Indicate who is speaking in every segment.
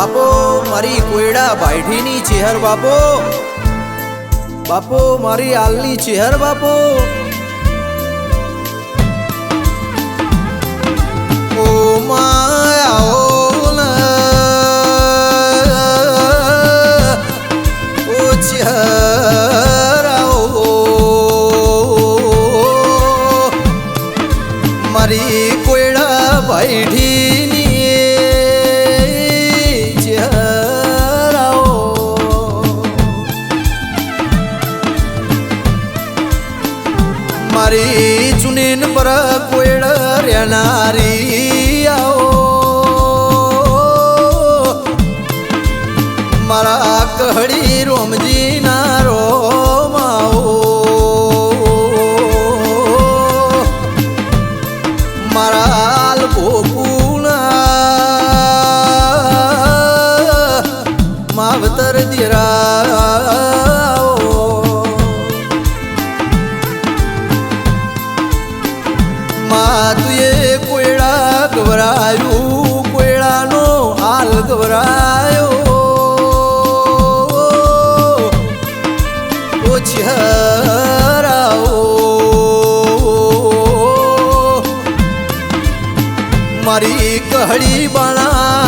Speaker 1: બાપો મારી કોયડા બાયઠીની ચેહર બાપો. બાપો મારી આલની ચેહર બાપો. કહડી કહડી બાણા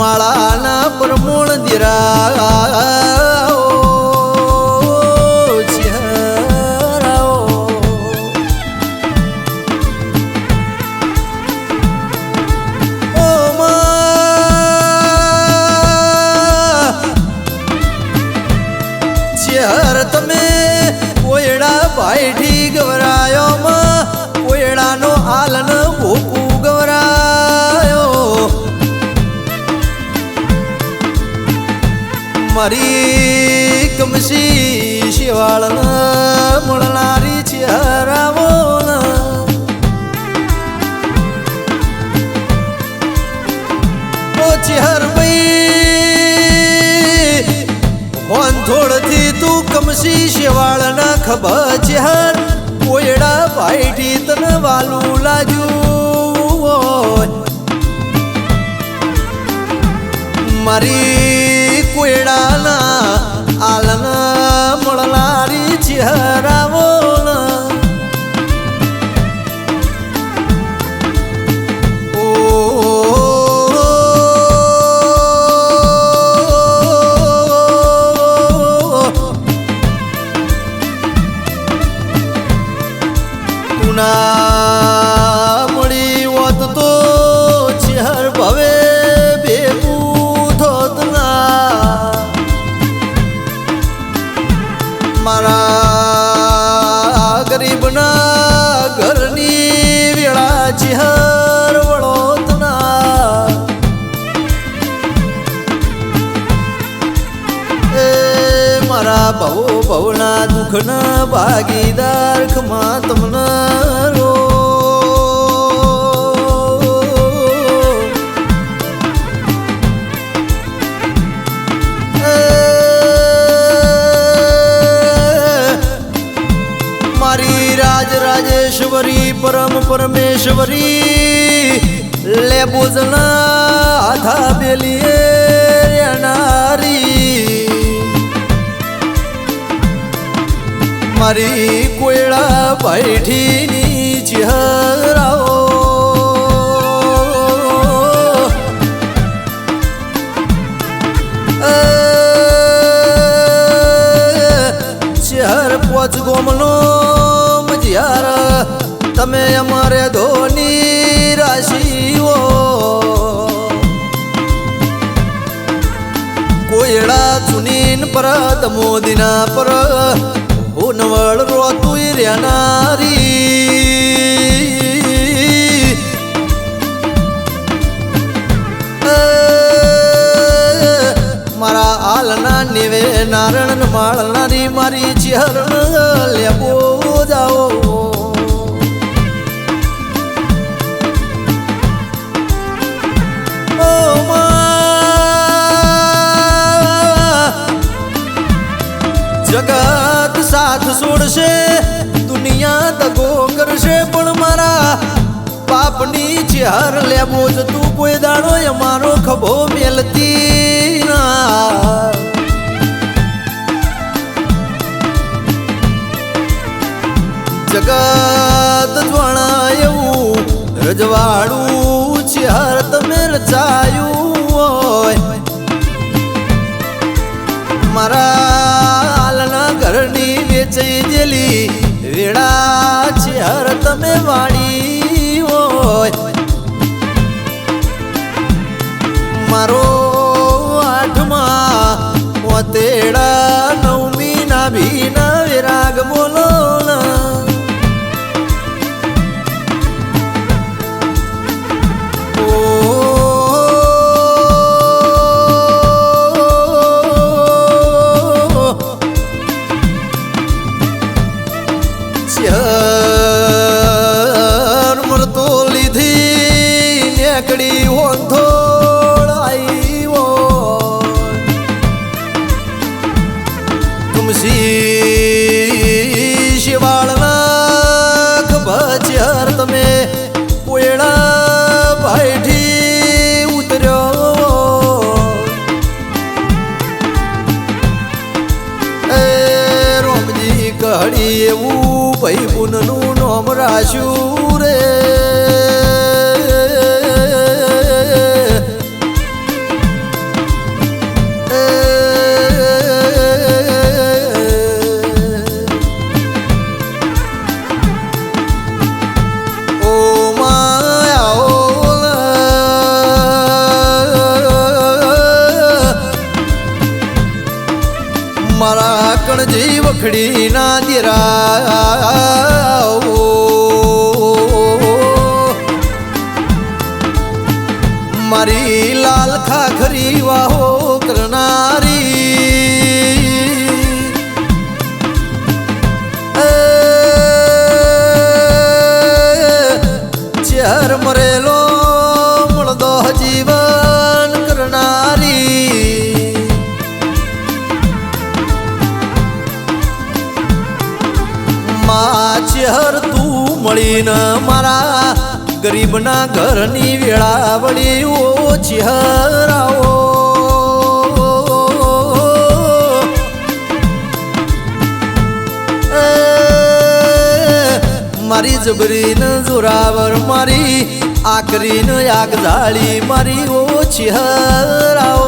Speaker 1: માળાના પ્રમોણ દિરા. મારી કમસી શિવાળ મળનારી ચહેરાવો ઓ ચેહર ભાઈ હોન થોડથી તું કમસી શેવાળ ના ખબર ચેહર, કોયડા ભાઈથી તને વાલું લાજુ મારી મળનારી ભવના દુઃખના ભાગીદાર ખમા તમને રો. મારી રાજ રાજેશ્વરી પરમ પરમેશ્વરી લે આધા બેલીએ મારી કોયડા ભાઈઠીની ચહેરાઓ. શહેર પોચ ગોમનો મજિયાર, તમે અમારે ધોની રાશિઓ. કોયડા ચુનીન પર, દમોદીના પર હોનવળ રોતુય રેનારી મારા આલના નિવે નારણ માળનારી મારી ચહેરણ લેબો જાઓ. જગત સાથ છોડશે દુનિયા દગો કરશે, પણ મારા પાપની ચેહર લેવો જ તું કોઈ દાડો અમારો ખભો મેલતી ના. જગત જ્વાણા એવું, રજવાડું ચેહર તમે રચાયું હોય. મારા વેળા ચર મરતો લીધી નેકડી ઓંધો તુમસી શિવાળના ખભચર તમે કોયડા ભાઈઠી ઉતર્યો. એ રોમજી કહડી એવું ભાઈ બુનનું નોમ રાશ્યું રે. મારા કણજી વખડી ના દીરા મારી લાલ ખાખરી ચેહર તું મળીને મારા ગરીબના ઘરની વેળા વળી ઓ ચેહરાઓ મારી જબરીને જોરાવર, મારી આકરીન આગ જાળી મારી ઓ ચેહરાઓ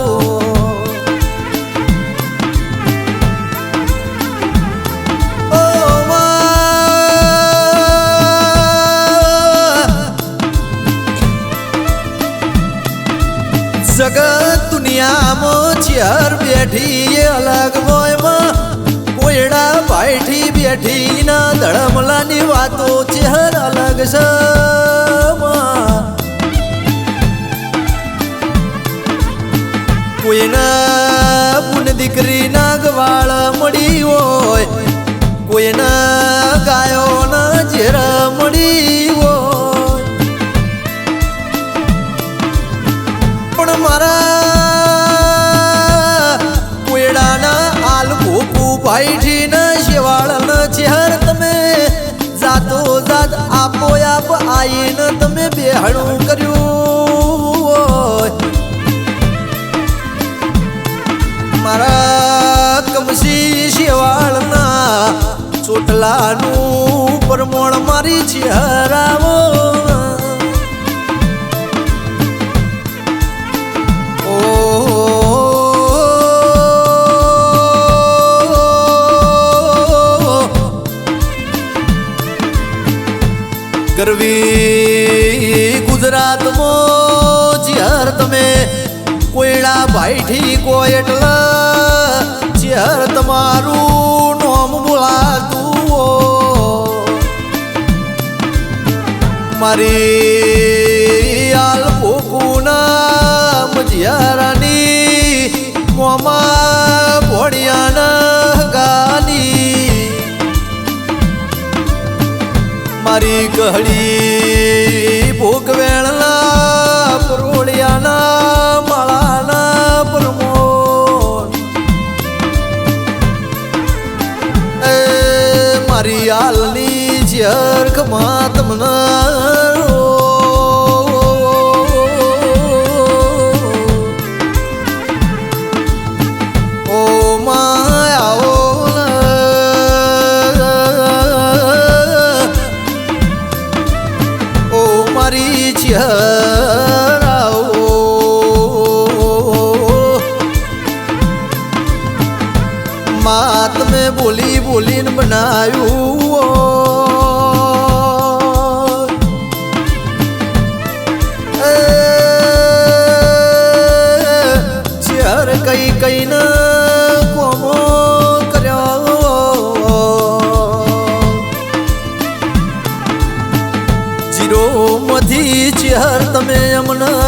Speaker 1: જગત દુનિયામાં ચેર બેઠી અલગ મોયમાં કોયડા ભાઈઠી બેઠી ના ધડમલાની વાતો ચેહર અલગ છે. કોઈના પુન દીકરી ના ગવાળ મળી હોય કોઈના ગાયો ના ઝેર મળી આઈને તમે બેહણું કર્યું મારા કમસી શેવાળના ચોટલાનું પરમોણ મારી ચહેરાવો. ગરવી કોયડા ભાઈઠી કોઈ એટલે ચિહર તમારું નોમ બોલાતું. મારી આલ ભોકુના મજિયારાની મોમાં ભોળિયાના ગાની મારી ગહડી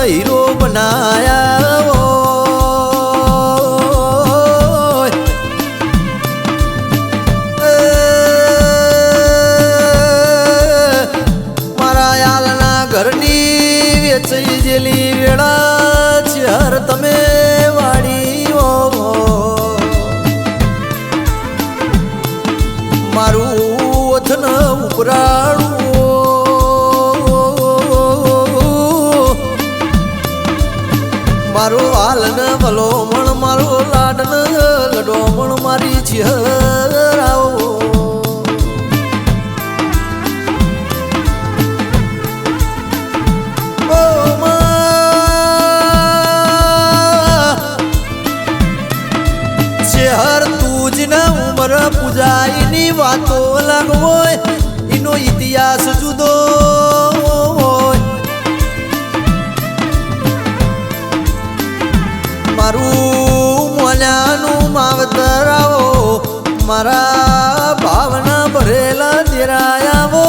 Speaker 1: હીરો બનાયા મારા યાલના ઘરની વેચી જેલી લડોમણ મારી ચહેરાઓ. જ ના ઉમર પૂજાઈની વાતો લાગવો એનો ઇતિહાસ જુદો મારા ભાવના ભરેલા દેરાયાવો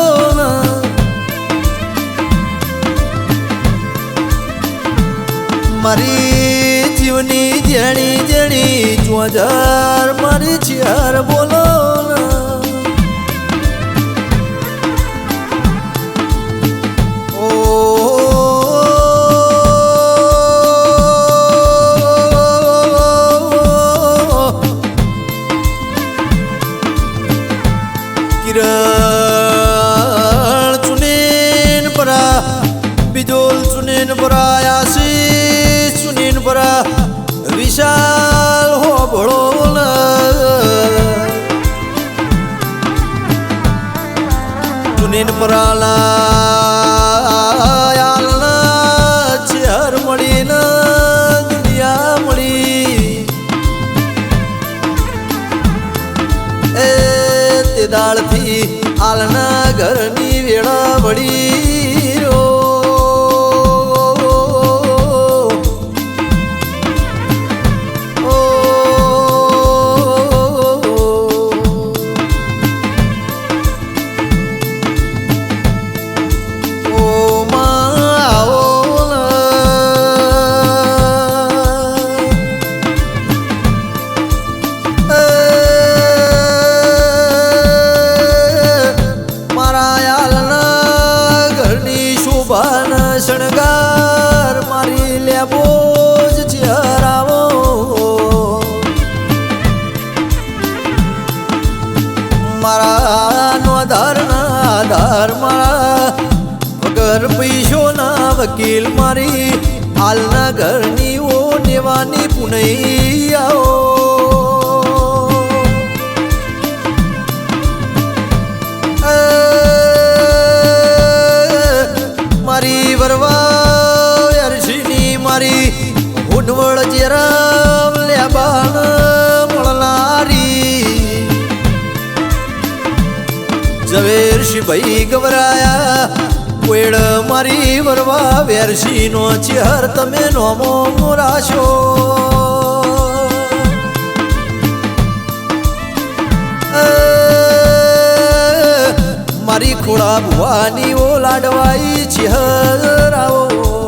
Speaker 1: મારી જીવની જેણી જેણી ચોજર ઘરની વેળા વગર પૈસોના વકીલ મારી. હાલના ઘરની ઓ નેવાની પુનૈયાઓ. મારી વરવા અરશીની મારી ઉડવળ જેરામ લેબાણ મળનારી. ઝવેરશી ભાઈ ગવરાયા કોયડ મારી વરવા વેરસી નો ચેહર તમે નોમો મોરાશો. મારી ખોડા ભુવાની ઓ લાડવાઈ ચહેરાઓ.